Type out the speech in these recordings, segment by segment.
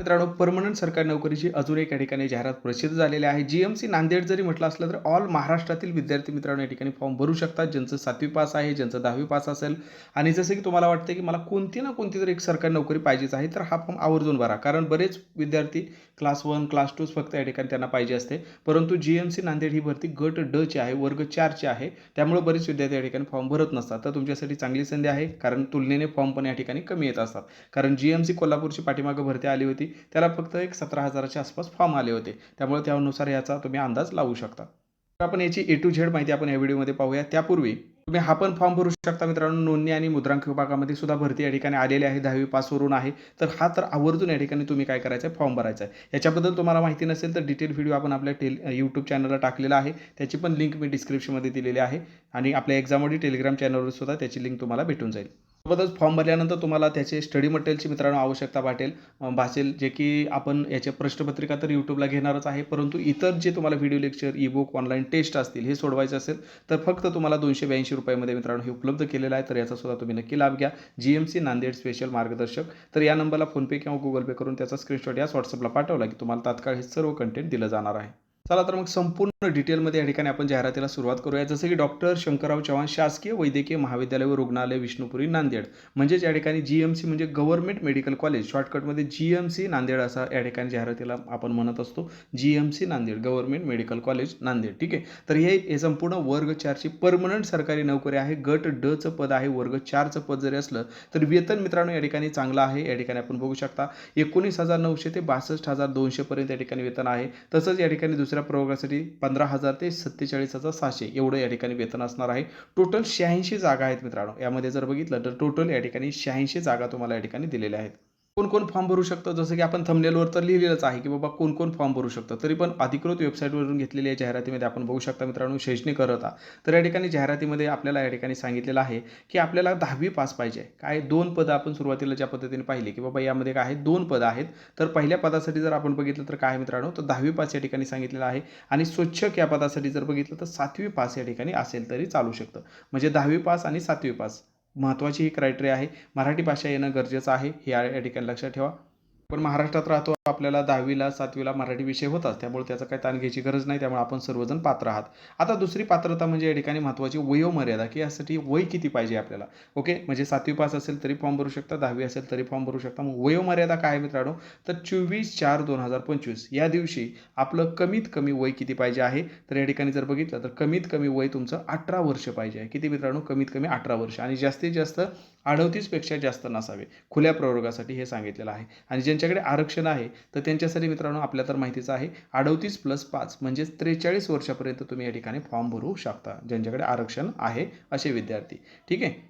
मित्रांनो परमनंट सरकारी नोकरीची अजून एक या ठिकाणी जाहिरात प्रसिद्ध झालेली आहे. जी एम सी नांदेड जरी म्हटलं असलं तर ऑल महाराष्ट्रातील विद्यार्थी मित्रांनो या ठिकाणी फॉर्म भरू शकतात. ज्यांचं सातवी पास आहे ज्यांचं दहावी पास असेल. आणि जसं की तुम्हाला वाटतं की मला कोणती ना कोणती तरी एक सरकारी नोकरी पाहिजेच आहे तर हा फॉर्म आवर्जून भरा. कारण बरेच विद्यार्थी क्लास वन क्लास टूच फक्त या ठिकाणी त्यांना पाहिजे असते. परंतु जी एम सी नांदेड ही भरती गट ड ची आहे वर्ग चारची आहे. त्यामुळे बरेच विद्यार्थी या ठिकाणी फॉर्म भरत नसतात. तर तुमच्यासाठी चांगली संधी आहे कारण तुलनेने फॉर्म पण या ठिकाणी कमी येत असतात. कारण जी एम सी कोल्हापूरची पाठीमागं भरती आली होती. त्याला फक्त एक सतरा हजाराच्या आसपास फॉर्म आले होते. त्यामुळे त्यानुसार याचा तुम्ही अंदाज लावू शकता. तर आपण याची ए टू झेड माहिती आपण या व्हिडिओमध्ये पाहूया. त्यापूर्वी तुम्ही हा पण फॉर्म भरू शकता मित्रांनो. नोंदणी आणि मुद्रांक विभागामध्ये सुद्धा भरती या ठिकाणी आलेली आहे. दहावी पासवरून आहे. तर हा तर आवर्जून या ठिकाणी तुम्ही काय करायचं आहे? फॉर्म भरायचा आहे. याच्याबद्दल तुम्हाला माहिती नसेल तर डिटेल व्हिडिओ आपण आपल्या टेल यूट्यूब चॅनलला टाकलेला आहे. त्याची पण लिंक मी डिस्क्रिप्शनमध्ये दिलेली आहे. आणि आपल्या एक्झाममध्ये टेलिग्राम चॅनलवर सुद्धा त्याची लिंक तुम्हाला भेटून जाईल. सोबतच फॉर्म भरल्यानंतर तुम्हाला त्याचे स्टडी मटेरियलची मित्रांनो आवश्यकता वाटेल. भासेल जे की आपण याचे प्रश्नपत्रिका तर यूट्यूबला घेणारच आहे. परंतु इतर जे तुम्हाला video lecture e book online test असतील हे सोडवायचे असेल तर फक्त तुम्हाला दोनशे ब्याऐंशी रुपयामध्ये मित्रांनो हे उपलब्ध केलेलं आहे. तर याचा सुद्धा तुम्ही नक्की लाभ घ्या. G M C Nanded special मार्गदर्शक. तर या नंबरला फोनपे किंवा गुगल पे करून त्याचा स्क्रीनशॉट याच व्हॉट्सअपला पाठवला की तुम्हाला तात्काळ हे सर्व कंटेंट दिलं जाणार आहे. चला तर मग संपूर्ण डिटेलमध्ये या ठिकाणी आपण जाहिरातीला सुरुवात करूया. जसं की डॉक्टर शंकरराव चव्हाण शासकीय वैद्यकीय महाविद्यालय व रुग्णालय विष्णुपुरी नांदेड. म्हणजेच या ठिकाणी जी एम सी म्हणजे गव्हर्नमेंट मेडिकल कॉलेज शॉर्टकटमध्ये जी एम सी नांदेड असा या ठिकाणी जाहिरातीला आपण म्हणत असतो. G M C Nanded government medical college Nanded. ठीक आहे? तर हे हे संपूर्ण वर्ग चारची परमनंट सरकारी नोकरी आहे. गट डचं पद आहे. वर्ग चारचं पद जरी असलं तर वेतन मित्रांनो या ठिकाणी चांगलं आहे. या ठिकाणी आपण बघू शकता एकोणीस हजार नऊशे ते बासष्ट हजार दोनशेपर्यंत या ठिकाणी वेतन आहे. तसंच या ठिकाणी दुसऱ्या प्रयोगासाठी पंधरा हजार ते सत्तेचाळीस हजार सहाशे एवढं या ठिकाणी वेतन असणार आहे. टोटल शहाऐंशी जागा आहेत मित्रांनो. यामध्ये जर बघितलं तर टोटल या ठिकाणी शहाऐंशी जागा तुम्हाला या ठिकाणी दिलेल्या आहेत. कोण कोण फॉर्म भरू शकतं? जसं की आपण थंबनेलवर तर लिहिलेलंच आहे की बाबा कोण कोण फॉर्म भरू शकतं? तरी पण अधिकृत वेबसाईटवरून घेतलेल्या जाहिरातीमध्ये आपण बघू शकता मित्रांनो शैक्षणिक अर्हता. तर या ठिकाणी जाहिरातीमध्ये आपल्याला या ठिकाणी सांगितलेलं आहे की आपल्याला दहावी पास पाहिजे. काय दोन पदं आपण सुरुवातीला ज्या पद्धतीने पाहिली की बाबा यामध्ये काय आहे दोन पदं आहेत. तर पहिल्या पदासाठी जर आपण बघितलं तर काय मित्रांनो? तर दहावी पास या ठिकाणी सांगितलेलं आहे आणि स्वच्छक या पदासाठी जर बघितलं तर सातवी पास या ठिकाणी असेल तरी चालू शकतं. म्हणजे दहावी पास आणि सातवी पास महत्त्वाची ही क्रायटेरिया आहे. मराठी भाषा येणं गरजेचं आहे हे या या ठिकाणी लक्षात ठेवा. पण महाराष्ट्रात राहतो आपल्याला दहावीला सातवीला मराठी विषय होताच त्यामुळे त्याचं काही ताण घ्यायची गरज नाही. त्यामुळे आपण सर्वजण पात्र आहात. आता दुसरी पात्रता म्हणजे या ठिकाणी महत्त्वाची वयोमर्यादा की यासाठी वय किती पाहिजे आपल्याला. ओके? म्हणजे सातवी पास असेल तरी फॉर्म भरू शकता दहावी असेल तरी फॉर्म भरू शकता. मग वयोमर्यादा काय आहे मित्रांनो? तर चोवीस चार दोन हजार पंचवीस. या दिवशी आपलं कमीत कमी वय किती पाहिजे आहे? तर या ठिकाणी जर बघितलं तर कमीत कमी वय तुमचं अठरा वर्ष पाहिजे आहे. किती मित्रांनो? कमीत कमी अठरा वर्ष. आणि जास्तीत जास्त अडतीसपेक्षा जास्त नसावे. खुल्या प्रवर्गासाठी हे सांगितलेलं आहे. आणि ज्यांच्याकडे आरक्षण आहे तर त्यांच्यासाठी मित्रांनो आपल्या तर माहितीच आहे अडतीस प्लस पाच म्हणजेच त्रेचाळीस वर्षापर्यंत तुम्ही या ठिकाणी फॉर्म भरू शकता ज्यांच्याकडे आरक्षण आहे असे विद्यार्थी. ठीक आहे?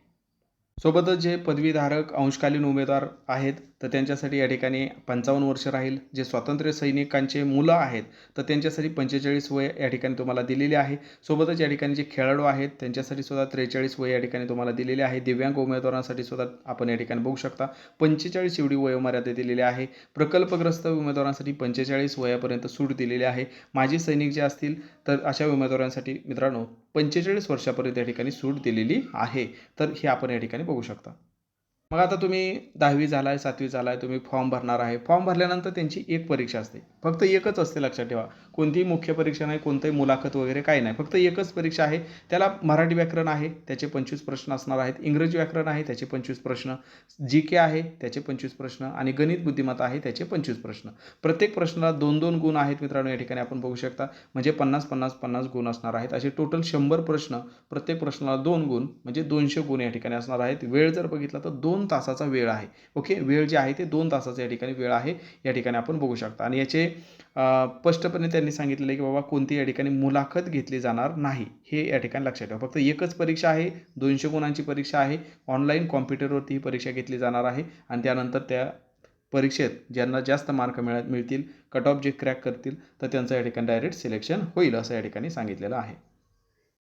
सोबतच जे पदवीधारक अंशकालीन उमेदवार आहेत तर त्यांच्यासाठी या ठिकाणी पंचावन्न वर्ष राहील. जे स्वातंत्र्य सैनिकांचे मुलं आहेत तर त्यांच्यासाठी पंचेचाळीस वय या ठिकाणी तुम्हाला दिलेली आहे. सोबतच या ठिकाणी जे खेळाडू आहेत त्यांच्यासाठी सुद्धा त्रेचाळीस वय या ठिकाणी तुम्हाला दिलेले आहे. दिव्यांग उमेदवारांसाठी सुद्धा आपण या ठिकाणी बघू शकता. पंचेचाळीस एवढी वयोमर्यादा दिलेली आहे. प्रकल्पग्रस्त उमेदवारांसाठी पंचेचाळीस वयापर्यंत सूट दिलेली आहे. माजी सैनिक जे असतील तर अशा उमेदवारांसाठी मित्रांनो पंचेचाळीस वर्षापर्यंत या ठिकाणी सूट दिलेली आहे. तर हे आपण या ठिकाणी बघू शकता. मग आता तुम्ही दहावी झाला आहे सातवी झाला आहे तुम्ही फॉर्म भरणार आहे. फॉर्म भरल्यानंतर त्यांची एक परीक्षा असते. फक्त एकच असते लक्षात ठेवा. कोणतीही मुख्य परीक्षा नाही कोणतंही मुलाखत वगैरे काही नाही. फक्त एकच परीक्षा आहे. त्याला मराठी व्याकरण आहे त्याचे पंचवीस प्रश्न असणार आहेत. इंग्रजी व्याकरण आहे त्याचे पंचवीस प्रश्न. जी के आहे त्याचे पंचवीस प्रश्न. आणि गणित बुद्धिमत्ता आहे त्याचे पंचवीस प्रश्न. प्रत्येक प्रश्नाला दोन दोन गुण आहेत मित्रांनो या ठिकाणी आपण बघू शकता. म्हणजे पन्नास पन्नास पन्नास गुण असणार आहेत. असे टोटल शंभर प्रश्न प्रत्येक प्रश्नाला दोन गुण म्हणजे दोनशे गुण या ठिकाणी असणार आहेत. वेळ जर बघितला तर दोन दोन तासाचा वेळ आहे. ओके वेळ जे आहे ते दोन तासाचा या ठिकाणी वेळ आहे. या ठिकाणी आपण बघू शकता. आणि याचे स्पष्टपणे त्यांनी सांगितलेलं आहे की बाबा कोणती या ठिकाणी मुलाखत घेतली जाणार नाही. हे या ठिकाणी लक्षात ठेवा. फक्त एकच परीक्षा आहे. दोनशे गुणांची परीक्षा आहे. ऑनलाईन कॉम्प्युटरवरती ही परीक्षा घेतली जाणार आहे. आणि त्यानंतर त्या परीक्षेत ज्यांना जास्त मार्क मिळ मिळतील कट ऑफ जे क्रॅक करतील तर त्यांचं या ठिकाणी डायरेक्ट सिलेक्शन होईल असं या ठिकाणी सांगितलेलं आहे.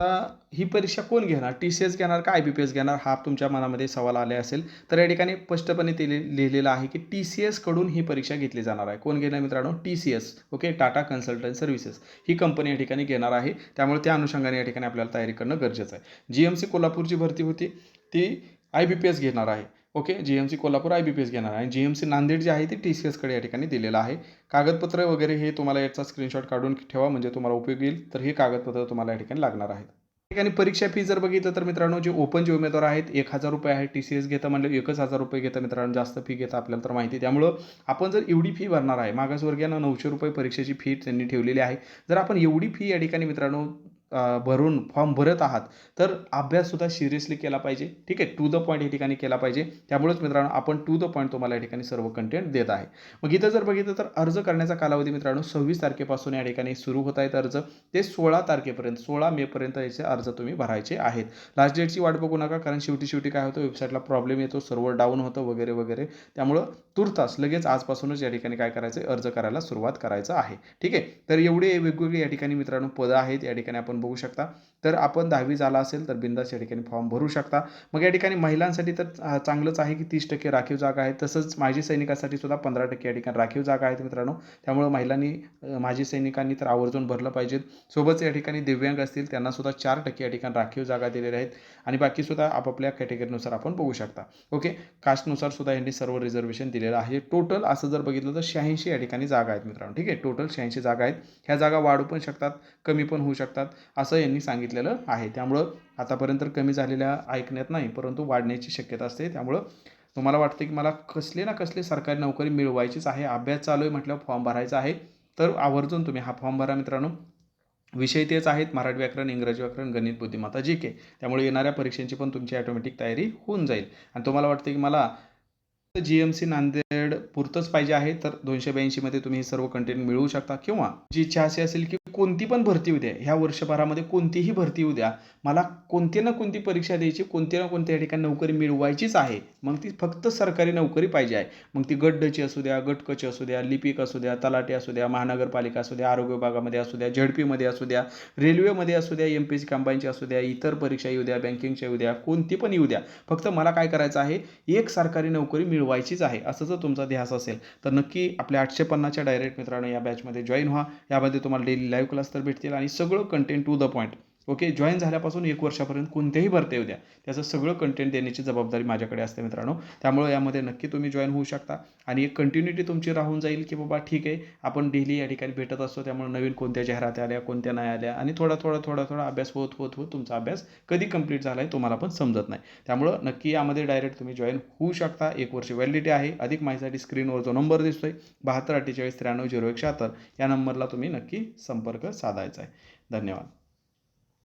ही परीक्षा कोण घेणार? टी सी एस घेणार का आय बी पी एस घेणार? हा तुमच्या मनामध्ये सवाल आले असेल. तर या ठिकाणी स्पष्टपणे ते लिहिलेलं आहे की टी सी एसकडून ही परीक्षा घेतली जाणार आहे. कोण घेणार मित्रांनो? T C S okay Tata consultant services ही कंपनी या ठिकाणी घेणार आहे. त्यामुळे त्या अनुषंगाने या ठिकाणी आपल्याला तयारी करणं गरजेचं आहे. जी एम सी कोल्हापूरची भरती होती. ती आय बी पी एस घेणार आहे. Okay G M C Kolhapur I B P S घेणार आहे. आणि जी एम सी नांदेड जे आहे ते टी सी एसकडे या ठिकाणी दिलेलं आहे. कागदपत्र वगैरे हे तुम्हाला याचा स्क्रीनशॉट काढून ठेवा म्हणजे तुम्हाला उपयोग येईल. तर हे कागदपत्र तुम्हाला या ठिकाणी लागणार आहेत. ठिकाणी परीक्षा फी जर बघितलं तर मित्रांनो जे ओपन जे उमेदवार आहेत एक हजार रुपये आहे टी सी एस घेतं म्हणलं एकच हजार रुपये घेतं मित्रांनो जास्त फी घेतं आपल्याला तर माहिती आहे. त्यामुळं आपण जर एवढी फी भरणार आहे मागासवर्गीयांना नऊशे रुपये परीक्षेची फी त्यांनी ठेवलेली आहे. जर आपण एवढी फी या ठिकाणी मित्रांनो भरून फॉर्म भरत आहात तर अभ्याससुद्धा सिरियसली केला पाहिजे. ठीक आहे? टू द पॉईंट या ठिकाणी केला पाहिजे. त्यामुळेच मित्रांनो आपण टू द पॉईंट तुम्हाला या ठिकाणी सर्व कंटेंट देत आहे. मग इथं जर बघितलं तर अर्ज करण्याचा कालावधी मित्रांनो सव्वीस तारखेपासून या ठिकाणी सुरू होत आहेत अर्ज. ते सोळा तारखेपर्यंत सोळा मेपर्यंत याचे अर्ज तुम्ही भरायचे आहेत. लास्ट डेटची वाट बघू नका कारण शेवटी शेवटी काय होतं वेबसाईटला प्रॉब्लेम येतो सर्व्हर डाऊन होतं वगैरे वगैरे. त्यामुळं तुर्तास लगेच आजपासूनच या ठिकाणी काय करायचं अर्ज करायला सुरुवात करायचं आहे. ठीक आहे? तर एवढे वेगवेगळे या ठिकाणी मित्रांनो पदं आहेत. या ठिकाणी आपण बघू शकता. तर आपण दहावी झाला असेल तर बिंदास या ठिकाणी फॉर्म भरू शकता. मग या ठिकाणी महिलांसाठी तर चांगलंच आहे की तीस टक्के राखीव जागा आहे. तसंच माजी सैनिकासाठी सुद्धा पंधरा टक्के या ठिकाणी राखीव जागा आहेत मित्रांनो. त्यामुळं महिलांनी माजी सैनिकांनी तर आवर्जून भरलं पाहिजेत. सोबतच या ठिकाणी दिव्यांग असतील त्यांना सुद्धा चार टक्के या ठिकाणी राखीव जागा दिलेल्या आहेत. आणि बाकीसुद्धा आपापल्या कॅटेगरीनुसार आपण बघू शकता. ओके? कास्टनुसार सुद्धा यांनी सर्व रिझर्वेशन दिलेलं आहे. टोटल असं जर बघितलं तर शहाऐंशी या ठिकाणी जागा आहेत मित्रांनो. ठीक आहे? टोटल शहाऐंशी जागा आहेत. ह्या जागा वाढू पण शकतात कमी पण होऊ शकतात. असं यांनी सांगितलेलं आहे. त्यामुळं आतापर्यंत कमी झालेल्या ऐकण्यात नाही परंतु वाढण्याची शक्यता असते. त्यामुळं तुम्हाला वाटते की मला कसली ना कसले सरकारी नोकरी मिळवायचीच आहे अभ्यास चालू आहे म्हटल्यावर फॉर्म भरायचा आहे. तर आवर्जून तुम्ही हा फॉर्म भरा मित्रांनो. विषय तेच आहेत मराठी व्याकरण इंग्रजी व्याकरण गणित बुद्धिमत्ता जी के. त्यामुळे येणाऱ्या परीक्षांची पण तुमची ॲटोमॅटिक तयारी होऊन जाईल. आणि तुम्हाला वाटते की मला जी एम सी नांदेड पुरतंच पाहिजे आहे तर दोनशे ब्याऐंशीमध्ये तुम्ही हे सर्व कंटेंट मिळवू शकता. किंवा जी इच्छा अशी असेल की कोणती पण भरती उद्या द्या ह्या वर्षभरामध्ये कोणतीही भरती येऊ द्या मला कोणती ना कोणती परीक्षा द्यायची कोणती ना कोणत्या ठिकाणी नोकरी मिळवायचीच आहे मग ती फक्त सरकारी नोकरी पाहिजे आहे. मग ती गड्डची असू द्या गटकची असू द्या लिपिक असू द्या तलाटी असू द्या महानगरपालिका असू द्या आरोग्य विभागामध्ये असू द्या झडपीमध्ये असू द्या रेल्वेमध्ये असू द्या एम पी सी कंबाईनची असू द्या इतर परीक्षा येऊ द्या बँकिंगच्या येऊ द्या कोणती पण येऊ द्या. फक्त मला काय करायचं आहे एक सरकारी नोकरी मिळवायचीच आहे असं जर तुमचा ध्यास असेल तर नक्की आपल्या आठशे पन्नासच्या डायरेक्ट मित्रांनो या बॅचमध्ये जॉईन व्हा. यामध्ये तुम्हाला डेली लाईव्ह क्लास तर भेटतील आणि सगळं content to the point okay join झाल्यापासून एक वर्षापर्यंत कोणत्याही भरती येऊ द्या. त्याचं सगळं कंटेंट देण्याची जबाबदारी माझ्याकडे असते मित्रांनो. त्यामुळे यामध्ये नक्की तुम्ही जॉईन होऊ शकता. आणि एक कंटिन्युटी तुमची राहून जाईल की बाबा ठीक आहे आपण डेली या ठिकाणी भेटत असतो त्यामुळे नवीन कोणत्या जाहिराती आल्या कोणत्या नाही आल्या आणि थोडा थोडा थोडा थोडा अभ्यास होत होत होत तुमचा अभ्यास कधी कंप्लीट झाला आहे तुम्हाला पण समजत नाही. त्यामुळं नक्की यामध्ये डायरेक्ट तुम्ही जॉईन होऊ शकता. एक वर्ष व्हॅलिडिटी आहे. अधिक माहितीसाठी स्क्रीनवर जो नंबर दिसतोय बहात्तर अठ्ठेचाळीस त्र्याण्णव झिरो एक शहात्तर या नंबरला तुम्ही नक्की संपर्क साधायचा आहे. धन्यवाद.